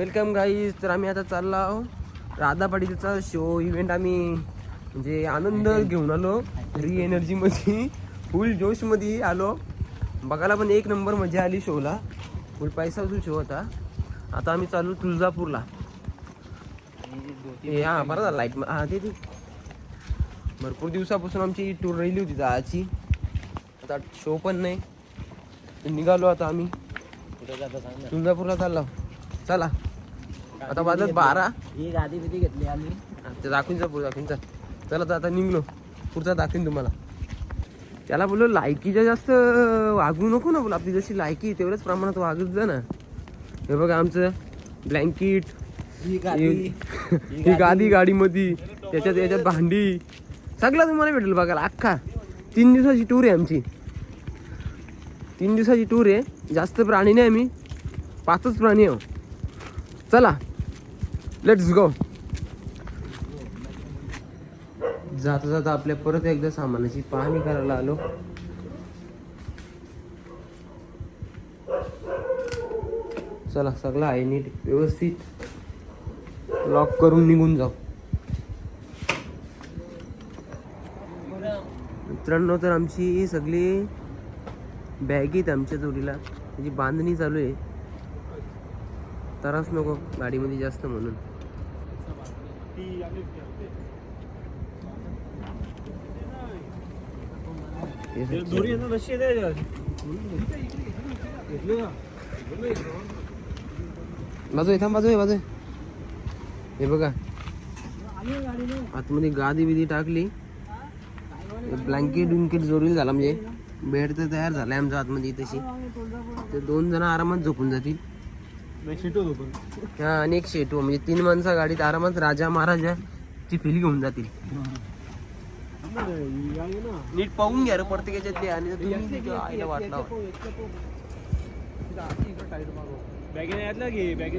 Welcome guys तर आम्ही आता चाललो आहो राधा पाटीलचा शो इव्हेंट आम्ही म्हणजे आनंद घेऊन आलो. री एनर्जीमध्ये फुल जोशमध्ये आलो. बघायला पण एक नंबर मजा आली शोला फुल पैसा शो होता. आता आम्ही चालू तुळजापूरला. हे हा बरं झालं लाइट हा ते भरपूर दिवसापासून आमची टूर राहिली होती जायची. आता शो पण नाही. निघालो आता आम्ही. तुळजापूरला चाललो. चला. आता वाजत बारा. ही गादी बिदी घेतली आम्ही. ते दाखवून जा पुढे दाखवून जा. चला तर आता निघलो. पुढचा दाखवीन तुम्हाला. त्याला बोललो लायकीच्या जास्त वागू नको ना बोल. आपली जशी लायकी तेवढ्याच प्रमाणात वागत जा ना. हे बघा आमचं ब्लँकेट ही ही गादी. गाडीमध्ये. त्याच्यात याच्यात भांडी. सगळं तुम्हाला भेटेल बघायला. अख्खा. तीन दिवसाची टूर आहे आमची. तीन दिवसाची टूर आहे. जास्त प्राणी नाही आम्ही. पाचच प्राणी आहो चला. लेट्स गो जाता जाता आपल्या परत एकदा सामानाची पाहणी करायला आलो. चला सगळं आहे नीट व्यवस्थित. लॉक करून निघून जाऊ. मित्रांनो तर आमची सगळी बॅग येत आमच्या जोडीला. त्याची बांधणी चालू आहे. त्रास नको गाडीमध्ये जास्त म्हणून. बाजू आहे थांब बाजू आहे बाजू आहे. हे बघा. आतमध्ये गादी बिदी टाकली. ब्लँकेट विंकेट जोडील झाला म्हणजे बेड तर तयार झालाय आमच्या आतमध्ये तशी. ते दोन जण आरामात झोपून जातील. हा आणि एक शेटू म्हणजे तीन माणसं गाडीत आरामात राजा महाराजाची फील घेऊन जातील नीट पाहून घ्या रे प्रत्येकाच्यातले आणि तुम्ही तिच्या आईला वाटला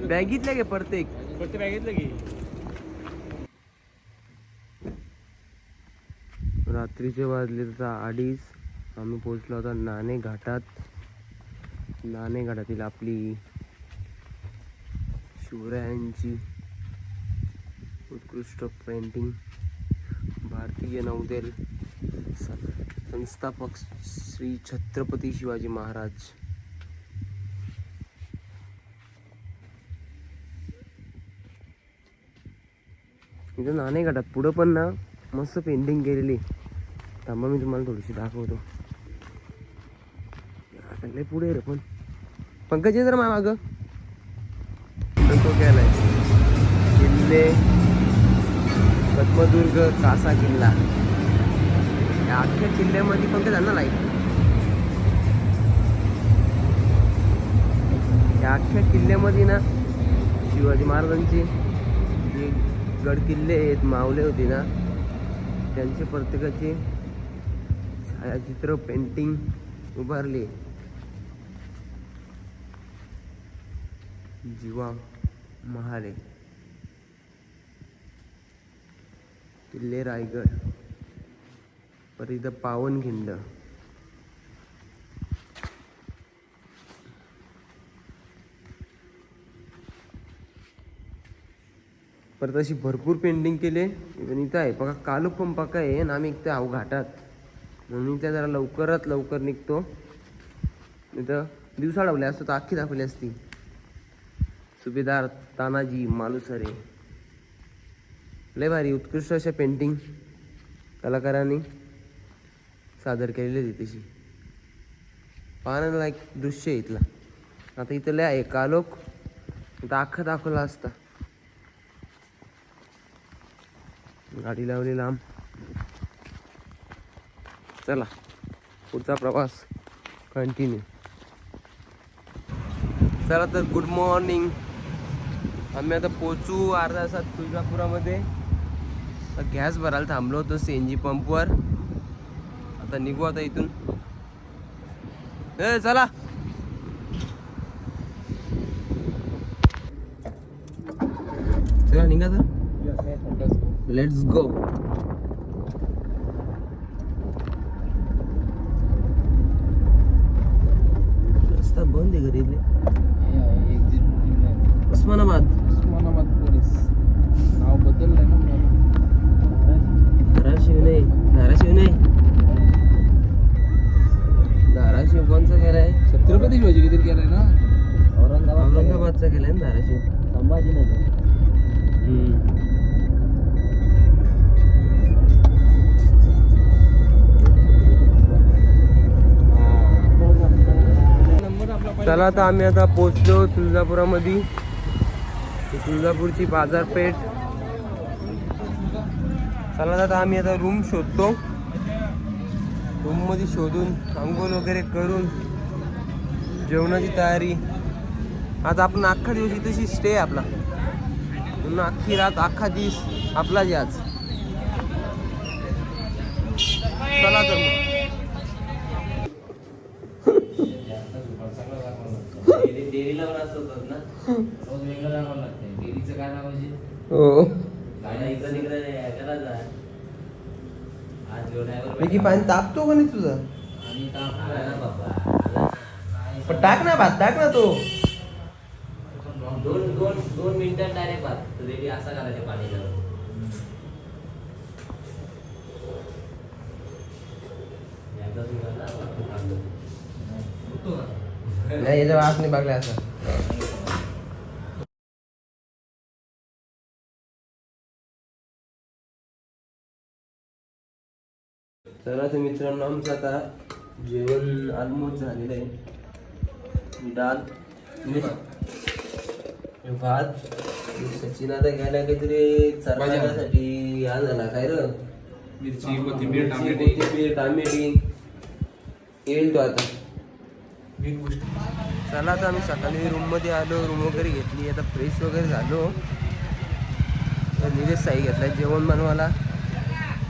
बॅगीतल्या घे प्रत्येक रात्रीचे वाजले तर अडीच आम्ही पोचलो होता नाणे घाटात नाणे घाटातील आपली शिवरायांची उत्कृष्ट पेंटिंग भारतीय नौदल संस्थापक श्री छत्रपती शिवाजी महाराज. इथं नाणे घाटात पुढं पण ना मस्त पेंटिंग केलेली. थांबा मी तुम्हाला थोडीशी दाखवतो. आता लय पुढे रे पण. पंकज ये जरा मागं. आपले पद्मदुर्ग कासा किल्ला. या अख्ख्या किल्ल्यामध्ये पण आहे झालं लाइट या अख्ख्या किल्ल्यामध्ये ना शिवाजी महाराजांचे जे गड किल्ले आहेत मावले होते ना त्यांचे प्रत्येकाचे छायाचित्र पेंटिंग उभारले. जीवा महाले. किल्ले रायगड. परत इथं पावनखिंड. परत अशी भरपूर पेंटिंग केले. इवन इथं आहे. बघा कालू पण आहे ना आम्ही इथं आहो घाटात. म्हणून त्या जरा लवकरात लवकर निघतो. इथं दिवसा लावले असतो तर अख्खी दाखवली असती. सुभेदार तानाजी मालुसरे. लय भारी उत्कृष्ट अशा पेंटिंग कलाकारांनी सादर केलेली होती तशी पाहण्याला दृश्य आहे इथला. आता इथं लय आहे कालोख दाखवला असता. गाडी लावली लांब. चला पुढचा प्रवास कंटिन्यू चला तर गुड मॉर्निंग आम्ही आता पोचू अर्धा तासात तुळजापुरामध्ये. आता गॅस भरायला थांबलो होतो सी एन जी पंपवर. आता निघू आता इथून. ए चला. चला निघा तर लेट्स गो रस्ता बंद आहे घरी छत्रपती शिवाजी किती केलाय ना? औरंगाबाद औरंगाबादचा केलाय ना धाराशिव. संभाजीनगर. चला आता आम्ही आता पोचलो तुळजापुरामध्ये. तुळजापूरची बाजारपेठ. चला आता आम्ही आता रूम शोधतो. रूममध्ये शोधून अंघोळ वगैरे करून. जेवणाची तयारी. आता आपण अख्खा दिवस इथेशी स्टे आहे आपला. म्हणून अख्खी रात अख्खा दिवस आपला जे आज. चला तर मग. हो. डेअरीला पाणी तापतो का नाही तुझं आणि ताप आला ना बाबा आला ना. काय पण टाक ना भात टाक ना तो. दोन दोन दोन मिनिटात डायरेक्ट भात. रेडी असा करायचं पाणी लावून? नाही याच्या वास नाही बघला असं. चला तर मित्रांनो आमचं आता जेवण ऑलमोस्ट झालेलं आहे. मिरची, भात सचिन आता घ्यायला काहीतरी चरण्यासाठी हा झाला काय र? मिरची कोथिंबीर टामेटी. कोथिंबीर टामेटी. येईल तो आता. चला आता आम्ही सकाळी रूममध्ये आलो रूम वगैरे घेतली आता फ्रेश वगैरे झालो. तर निलेश साई घेतला जेवण बनवायला.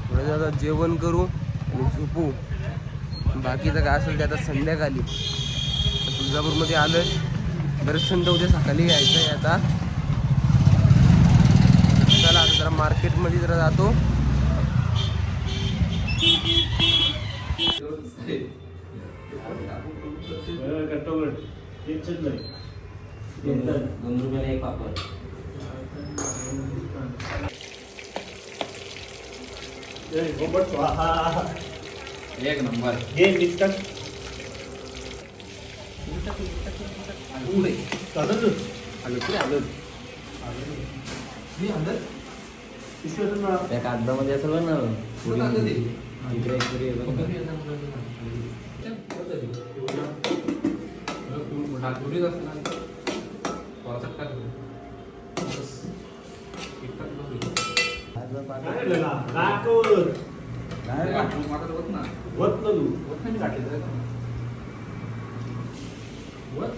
थोडं आता जेवण करू आणि झोपू. बाकीचं काय असेल ते आता संध्याकाळी. तर तुळजापूरमध्ये आलो आहे दर्शन तर उद्या सकाळी घ्यायचं आहे आता. चला आता जरा मार्केटमध्ये जरा जातो. दोन रुपयाला एक पापड एक नंबर. हे मिस्टर असेल बघ ना. पुरी. इकडे एक पुरी आहे बघ ना. ढाकुरीच असणार थोडासा टाक बस. एक टाक बघ. नाही, टाकून मागं होत ना. होत नाही टाकलं तर. होत?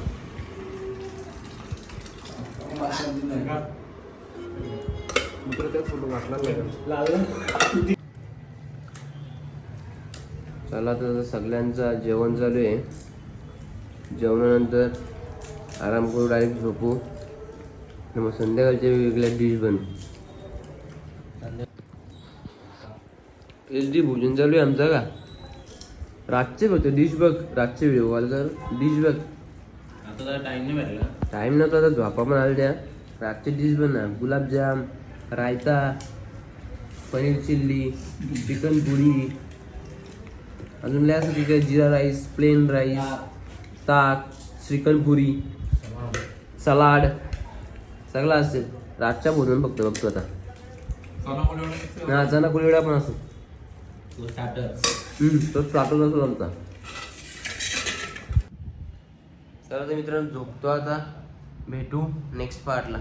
मित्र त्यात फोटो घातला नाही. चला तर सगळ्यांचा जेवण चालू आहे. जेवणानंतर आराम करू डायरेक्ट झोपू. आणि मग संध्याकाळच्या वेगवेगळ्या डिश बनू एच डी भोजन चालू आहे आमचं का? रातचे बघतो डिश बघ रातचे व्हिडिओ कॉल तर डिश बघ. आता टाइम नाही भेटला. टाईम नव्हता आता झोपा पण आल्या त्या. रातचे डिश बना गुलाबजाम रायता पनीर चिल्ली चिकन पुरी. अजून लय असं तिथे जिरा राईस प्लेन राईस ताक श्रीखंड पुरी सलाड. सगळं असेल. रातच्या भोजन फक्त बघतो आता. सोनामध्ये एवढं mix ना अचानक कुलवेळा पण असतो तो स्टार्टर हम्म, तो स्टार्टच असतो आमचा चला तर मित्रांनो झोपतो आता. भेटू नेक्स्ट पार्टला